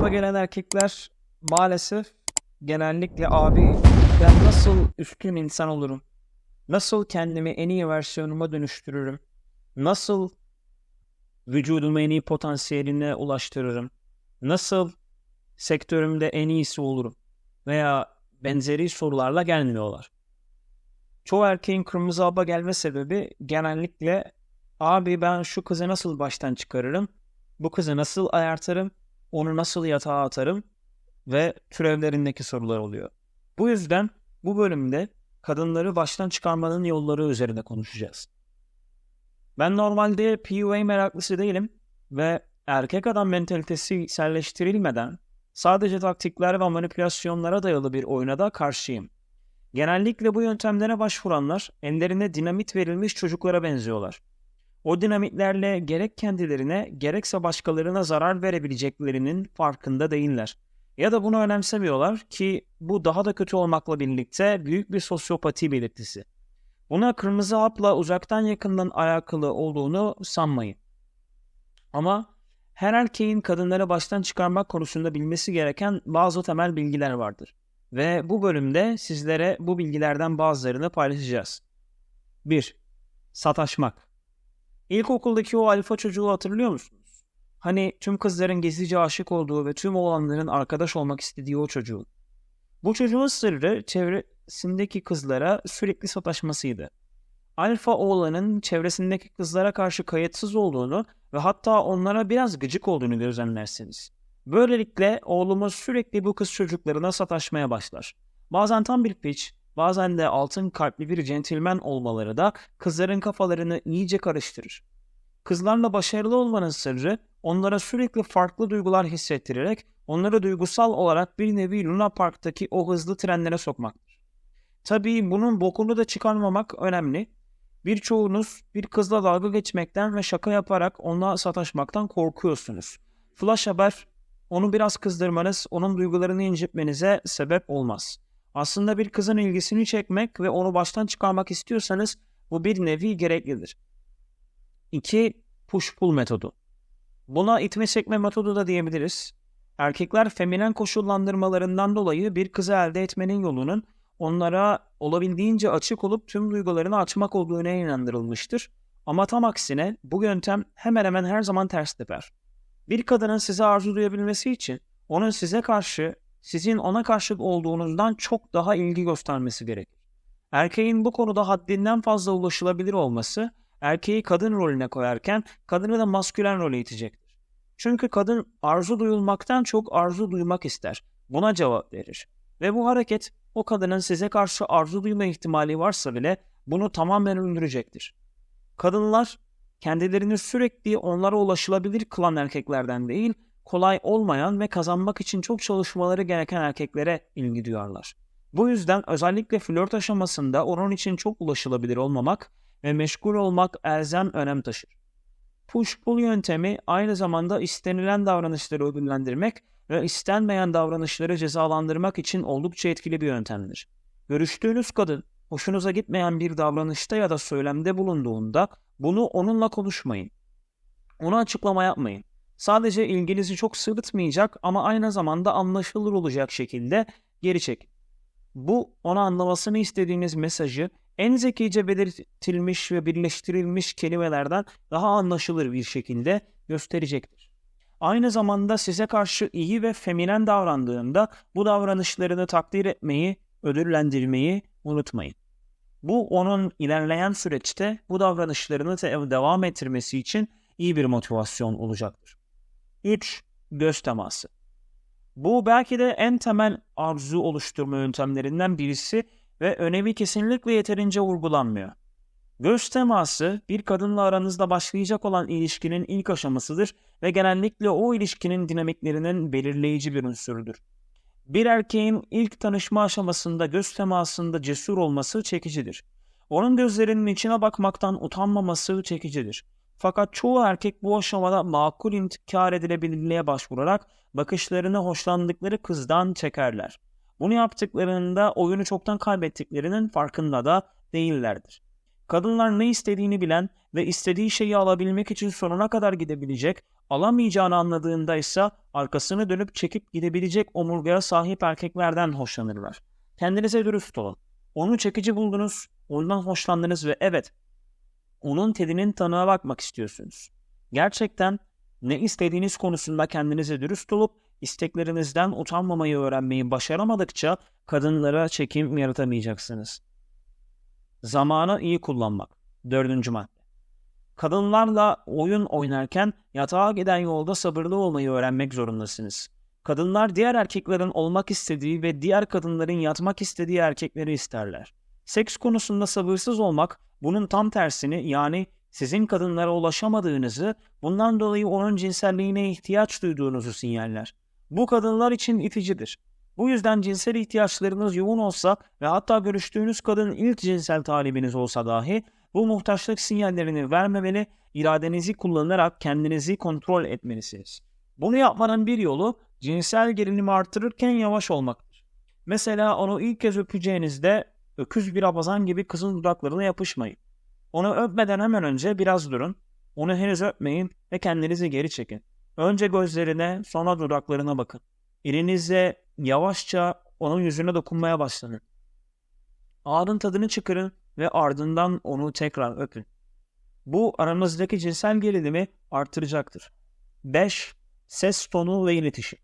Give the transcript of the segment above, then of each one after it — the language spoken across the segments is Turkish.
Hap'a gelen erkekler maalesef genellikle abi ben nasıl üstün insan olurum? Nasıl kendimi en iyi versiyonuma dönüştürürüm? Nasıl vücudumu en iyi potansiyeline ulaştırırım? Nasıl sektörümde en iyisi olurum? Veya benzeri sorularla gelmiyorlar. Çoğu erkeğin kırmızı hap'a gelme sebebi genellikle abi ben şu kızı nasıl baştan çıkarırım? Bu kızı nasıl ayartarım? Onu nasıl yatağa atarım? Ve türevlerindeki sorular oluyor. Bu yüzden bu bölümde kadınları baştan çıkarmanın yolları üzerine konuşacağız. Ben normalde PUA meraklısı değilim ve erkek adam mentalitesi içselleştirilmeden sadece taktikler ve manipülasyonlara dayalı bir oyuna da karşıyım. Genellikle bu yöntemlere başvuranlar ellerine dinamit verilmiş çocuklara benziyorlar. O dinamitlerle gerek kendilerine gerekse başkalarına zarar verebileceklerinin farkında değiller. Ya da bunu önemsemiyorlar ki bu daha da kötü olmakla birlikte büyük bir sosyopati belirtisi. Buna kırmızı hapla uzaktan yakından alakalı olduğunu sanmayın. Ama her erkeğin kadınları baştan çıkarmak konusunda bilmesi gereken bazı temel bilgiler vardır. Ve bu bölümde sizlere bu bilgilerden bazılarını paylaşacağız. 1. Sataşmak. İlkokuldaki o alfa çocuğu hatırlıyor musunuz? Hani tüm kızların gizlice aşık olduğu ve tüm oğlanların arkadaş olmak istediği o çocuğun. Bu çocuğun sırrı çevresindeki kızlara sürekli sataşmasıydı. Alfa oğlanın çevresindeki kızlara karşı kayıtsız olduğunu ve hatta onlara biraz gıcık olduğunu gözlemlersiniz. Böylelikle oğlumuz sürekli bu kız çocuklarına sataşmaya başlar. Bazen tam bir piç, bazen de altın kalpli bir centilmen olmaları da kızların kafalarını iyice karıştırır. Kızlarla başarılı olmanın sırrı onlara sürekli farklı duygular hissettirerek onları duygusal olarak bir nevi Luna Park'taki o hızlı trenlere sokmaktır. Tabii bunun bokunu da çıkarmamak önemli. Birçoğunuz bir kızla dalga geçmekten ve şaka yaparak onunla sataşmaktan korkuyorsunuz. Flash haber onu biraz kızdırmanız, onun duygularını incitmenize sebep olmaz. Aslında bir kızın ilgisini çekmek ve onu baştan çıkarmak istiyorsanız bu bir nevi gereklidir. 2. Push-pull metodu. Buna itme çekme metodu da diyebiliriz. Erkekler feminen koşullandırmalarından dolayı bir kızı elde etmenin yolunun onlara olabildiğince açık olup tüm duygularını açmak olduğuna inandırılmıştır. Ama tam aksine bu yöntem hemen hemen her zaman ters teper. Bir kadının size arzu duyabilmesi için onun size karşı, sizin ona karşı olduğunuzdan çok daha ilgi göstermesi gerekir. Erkeğin bu konuda haddinden fazla ulaşılabilir olması, erkeği kadın rolüne koyarken kadını da maskülen role itecektir. Çünkü kadın arzu duyulmaktan çok arzu duymak ister. Buna cevap verir. Ve bu hareket o kadının size karşı arzu duyma ihtimali varsa bile bunu tamamen öldürecektir. Kadınlar kendilerini sürekli onlara ulaşılabilir kılan erkeklerden değil, kolay olmayan ve kazanmak için çok çalışmaları gereken erkeklere ilgi duyarlar. Bu yüzden özellikle flört aşamasında onun için çok ulaşılabilir olmamak ve meşgul olmak elzem önem taşır. Push-pull yöntemi aynı zamanda istenilen davranışları ödüllendirmek ve istenmeyen davranışları cezalandırmak için oldukça etkili bir yöntemdir. Görüştüğünüz kadın hoşunuza gitmeyen bir davranışta ya da söylemde bulunduğunda bunu onunla konuşmayın. Ona açıklama yapmayın. Sadece ilginizi çok sırıtmayacak ama aynı zamanda anlaşılır olacak şekilde geri çekin. Bu ona anlamasını istediğiniz mesajı en zekice belirtilmiş ve birleştirilmiş kelimelerden daha anlaşılır bir şekilde gösterecektir. Aynı zamanda size karşı iyi ve feminen davrandığında bu davranışlarını takdir etmeyi, ödüllendirmeyi unutmayın. Bu onun ilerleyen süreçte bu davranışlarını devam ettirmesi için iyi bir motivasyon olacaktır. 3. Göz teması. Bu belki de en temel arzu oluşturma yöntemlerinden birisi ve önemi kesinlikle yeterince vurgulanmıyor. Göz teması bir kadınla aranızda başlayacak olan ilişkinin ilk aşamasıdır ve genellikle o ilişkinin dinamiklerinin belirleyici bir unsurudur. Bir erkeğin ilk tanışma aşamasında göz temasında cesur olması çekicidir. Onun gözlerinin içine bakmaktan utanmaması çekicidir. Fakat çoğu erkek bu aşamada makul intikar edilebilirliğe başvurarak bakışlarını hoşlandıkları kızdan çekerler. Bunu yaptıklarında oyunu çoktan kaybettiklerinin farkında da değillerdir. Kadınlar ne istediğini bilen ve istediği şeyi alabilmek için sonuna kadar gidebilecek Alamayacağını anladığında ise arkasını dönüp çekip gidebilecek omurgaya sahip erkeklerden hoşlanırlar. Kendinize dürüst olun. Onu çekici buldunuz, ondan hoşlandınız ve evet, onun tadının tanığa bakmak istiyorsunuz. Gerçekten ne istediğiniz konusunda kendinize dürüst olup isteklerinizden utanmamayı öğrenmeyi başaramadıkça kadınlara çekim yaratamayacaksınız. Zamanı iyi kullanmak. Dördüncü madde. Kadınlarla oyun oynarken yatağa giden yolda sabırlı olmayı öğrenmek zorundasınız. Kadınlar diğer erkeklerin olmak istediği ve diğer kadınların yatmak istediği erkekleri isterler. Seks konusunda sabırsız olmak bunun tam tersini yani sizin kadınlara ulaşamadığınızı, bundan dolayı onun cinselliğine ihtiyaç duyduğunuzu sinyaller. Bu kadınlar için iticidir. Bu yüzden cinsel ihtiyaçlarınız yoğun olsa ve hatta görüştüğünüz kadın ilk cinsel talibiniz olsa dahi bu muhtaçlık sinyallerini vermemeli, iradenizi kullanarak kendinizi kontrol etmelisiniz. Bunu yapmanın bir yolu cinsel gerilimi artırırken yavaş olmaktır. Mesela onu ilk kez öpeceğinizde öküz bir abazan gibi kızın dudaklarına yapışmayın. Onu öpmeden hemen önce biraz durun. Onu henüz öpmeyin ve kendinizi geri çekin. Önce gözlerine, sonra dudaklarına bakın. Elinizle yavaşça onun yüzüne dokunmaya başlayın. Ağrın tadını çıkarın ve ardından onu tekrar öpün. Bu aranızdaki cinsel gerilimi artıracaktır. 5. Ses tonu ve iletişim.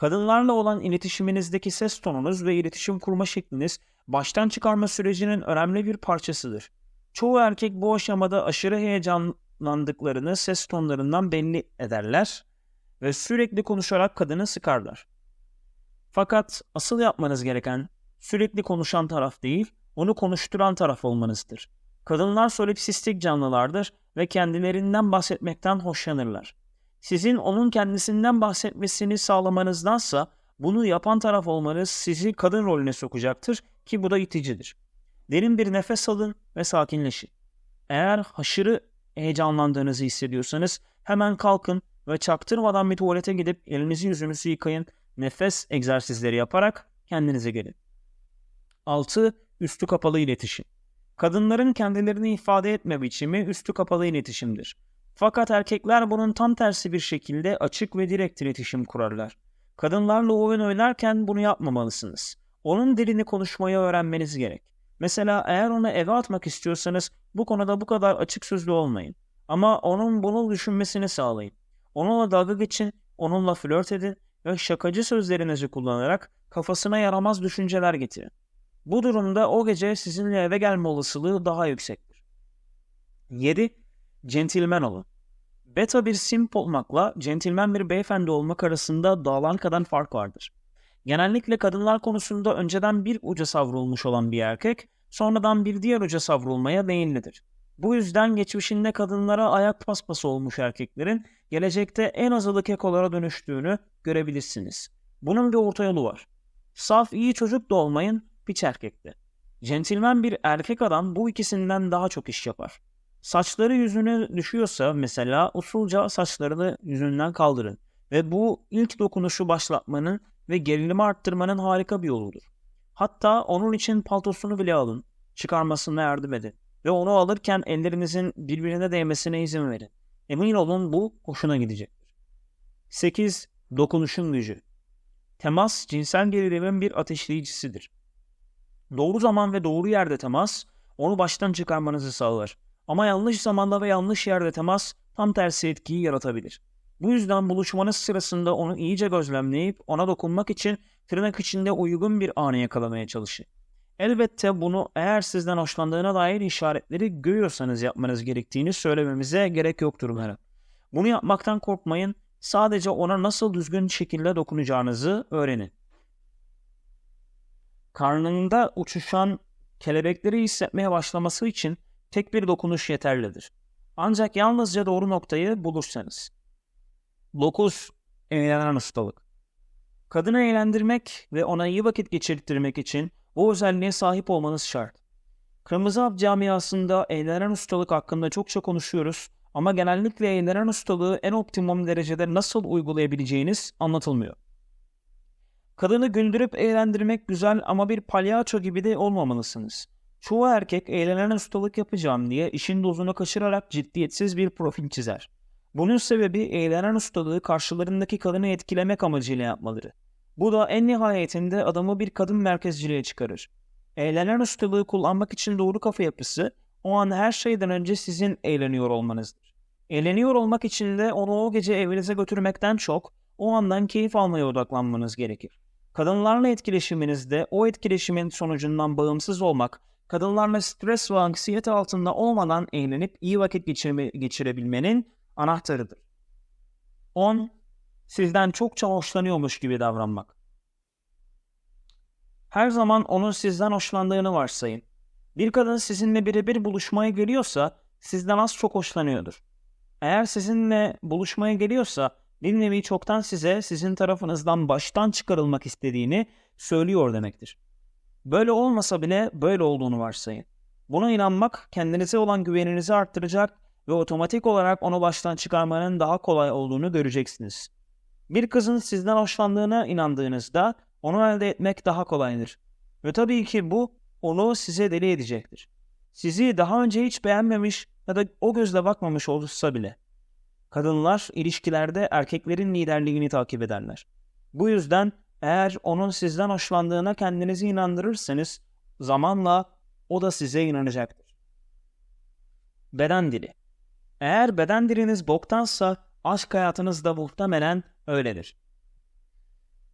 Kadınlarla olan iletişiminizdeki ses tonunuz ve iletişim kurma şekliniz baştan çıkarma sürecinin önemli bir parçasıdır. Çoğu erkek bu aşamada aşırı heyecanlandıklarını ses tonlarından belli ederler ve sürekli konuşarak kadını sıkarlar. Fakat asıl yapmanız gereken sürekli konuşan taraf değil, onu konuşturan taraf olmanızdır. Kadınlar solipsistik canlılardır ve kendilerinden bahsetmekten hoşlanırlar. Sizin onun kendisinden bahsetmesini sağlamanızdansa bunu yapan taraf olmanız sizi kadın rolüne sokacaktır ki bu da iticidir. Derin bir nefes alın ve sakinleşin. Eğer aşırı heyecanlandığınızı hissediyorsanız hemen kalkın ve çaktırmadan bir tuvalete gidip elinizi yüzünüzü yıkayın. Nefes egzersizleri yaparak kendinize gelin. 6. Üstü kapalı iletişim. Kadınların kendilerini ifade etme biçimi üstü kapalı iletişimdir. Fakat erkekler bunun tam tersi bir şekilde açık ve direkt iletişim kurarlar. Kadınlarla oyun oynarken bunu yapmamalısınız. Onun dilini konuşmayı öğrenmeniz gerek. Mesela eğer onu eve atmak istiyorsanız bu konuda bu kadar açık sözlü olmayın. Ama onun bunu düşünmesini sağlayın. Onunla dalga geçin, onunla flört edin ve şakacı sözlerinizi kullanarak kafasına yaramaz düşünceler getirin. Bu durumda o gece sizinle eve gelme olasılığı daha yüksektir. 7. Centilmen olun. Beta bir simp olmakla centilmen bir beyefendi olmak arasında dağlar kadar fark vardır. Genellikle kadınlar konusunda önceden bir uca savrulmuş olan bir erkek, sonradan bir diğer uca savrulmaya meyillidir. Bu yüzden geçmişinde kadınlara ayak paspası olmuş erkeklerin gelecekte en azılı kekolara dönüştüğünü görebilirsiniz. Bunun bir orta yolu var. Saf iyi çocuk da olmayın, piç erkekte. Centilmen bir erkek adam bu ikisinden daha çok iş yapar. Saçları yüzüne düşüyorsa mesela usulca saçlarını yüzünden kaldırın. Ve bu ilk dokunuşu başlatmanın ve gerilimi arttırmanın harika bir yoludur. Hatta onun için paltosunu bile alın, çıkarmasına yardım edin ve onu alırken ellerinizin birbirine değmesine izin verin. Emin olun bu hoşuna gidecektir. 8. Dokunuşun gücü. Temas cinsel gerilimin bir ateşleyicisidir. Doğru zaman ve doğru yerde temas onu baştan çıkarmanızı sağlar. Ama yanlış zamanda ve yanlış yerde temas tam tersi etkiyi yaratabilir. Bu yüzden buluşmanız sırasında onu iyice gözlemleyip ona dokunmak için tırnak içinde uygun bir anı yakalamaya çalışın. Elbette bunu eğer sizden hoşlandığına dair işaretleri görüyorsanız yapmanız gerektiğini söylememize gerek yoktur umarım. Bunu yapmaktan korkmayın. Sadece ona nasıl düzgün şekilde dokunacağınızı öğrenin. Karnında uçuşan kelebekleri hissetmeye başlaması için tek bir dokunuş yeterlidir. Ancak yalnızca doğru noktayı bulursanız. 9. Eğlenen ustalık. Kadını eğlendirmek ve ona iyi vakit geçirttirmek için bu özelliğe sahip olmanız şart. Kırmızı Hap camiasında eğlenen ustalık hakkında çokça konuşuyoruz ama genellikle eğlenen ustalığı en optimum derecede nasıl uygulayabileceğiniz anlatılmıyor. Kadını güldürüp eğlendirmek güzel ama bir palyaço gibi de olmamalısınız. Çoğu erkek eğlenen ustalık yapacağım diye işin dozunu kaçırarak ciddiyetsiz bir profil çizer. Bunun sebebi eğlenen ustalığı karşılarındaki kadını etkilemek amacıyla yapmaları. Bu da en nihayetinde adamı bir kadın merkezciliğe çıkarır. Eğlenen ustalığı kullanmak için doğru kafa yapısı o an her şeyden önce sizin eğleniyor olmanızdır. Eğleniyor olmak için de onu o gece evinize götürmekten çok o andan keyif almaya odaklanmanız gerekir. Kadınlarla etkileşiminizde o etkileşimin sonucundan bağımsız olmak, kadınlarla stres ve anksiyete altında olmadan eğlenip iyi vakit geçirme, geçirebilmenin anahtarıdır. 10. Sizden çokça hoşlanıyormuş gibi davranmak. Her zaman onun sizden hoşlandığını varsayın. Bir kadın sizinle birebir buluşmaya geliyorsa sizden az çok hoşlanıyordur. Eğer sizinle buluşmaya geliyorsa bir nevi çoktan size sizin tarafınızdan baştan çıkarılmak istediğini söylüyor demektir. Böyle olmasa bile böyle olduğunu varsayın. Buna inanmak kendinize olan güveninizi arttıracak ve otomatik olarak onu baştan çıkarmanın daha kolay olduğunu göreceksiniz. Bir kızın sizden hoşlandığına inandığınızda onu elde etmek daha kolaydır. Ve tabii ki bu onu size deli edecektir. Sizi daha önce hiç beğenmemiş ya da o gözle bakmamış olursa bile. Kadınlar ilişkilerde erkeklerin liderliğini takip ederler. Bu yüzden eğer onun sizden hoşlandığına kendinizi inandırırsanız zamanla o da size inanacaktır. Beden dili Eğer beden diliniz boktansa aşk hayatınız da muhtemelen öyledir.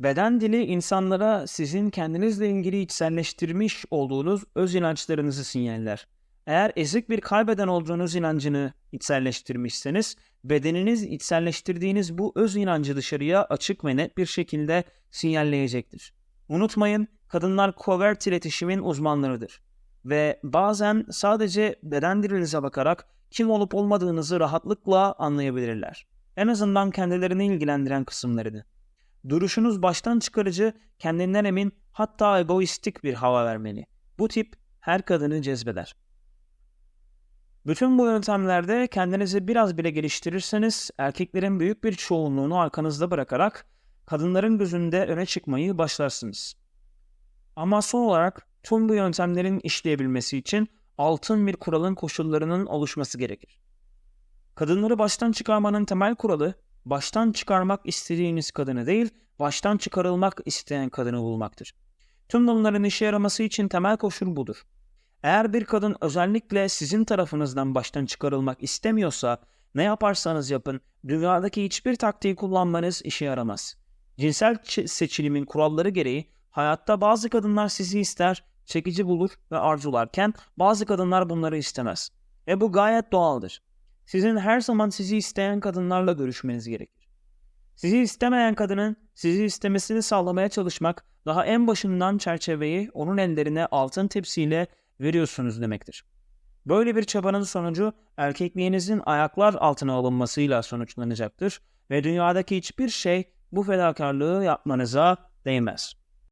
Beden dili insanlara sizin kendinizle ilgili içselleştirmiş olduğunuz öz inançlarınızı sinyaller. Eğer ezik bir kaybeden olduğunuz inancını içselleştirmişseniz, bedeniniz içselleştirdiğiniz bu öz inancı dışarıya açık ve net bir şekilde sinyalleyecektir. Unutmayın, kadınlar covert iletişimin uzmanlarıdır. Ve bazen sadece beden dilinize bakarak kim olup olmadığınızı rahatlıkla anlayabilirler. En azından kendilerini ilgilendiren kısımlarını. Duruşunuz baştan çıkarıcı, kendinden emin, hatta egoistik bir hava vermeli. Bu tip her kadını cezbeder. Bütün bu yöntemlerde kendinizi biraz bile geliştirirseniz erkeklerin büyük bir çoğunluğunu arkanızda bırakarak kadınların gözünde öne çıkmayı başlarsınız. Ama son olarak tüm bu yöntemlerin işleyebilmesi için altın bir kuralın koşullarının oluşması gerekir. Kadınları baştan çıkarmanın temel kuralı baştan çıkarmak istediğiniz kadını değil, baştan çıkarılmak isteyen kadını bulmaktır. Tüm bunların işe yaraması için temel koşul budur. Eğer bir kadın özellikle sizin tarafınızdan baştan çıkarılmak istemiyorsa ne yaparsanız yapın dünyadaki hiçbir taktiği kullanmanız işe yaramaz. Cinsel seçilimin kuralları gereği hayatta bazı kadınlar sizi ister, çekici bulur ve arzularken bazı kadınlar bunları istemez. Ve bu gayet doğaldır. Sizin her zaman sizi isteyen kadınlarla görüşmeniz gerekir. Sizi istemeyen kadının sizi istemesini sağlamaya çalışmak daha en başından çerçeveyi onun ellerine altın tepsiyle veriyorsunuz demektir. Böyle bir çabanın sonucu erkekliğinizin ayaklar altına alınmasıyla sonuçlanacaktır ve dünyadaki hiçbir şey bu fedakarlığı yapmanıza değmez.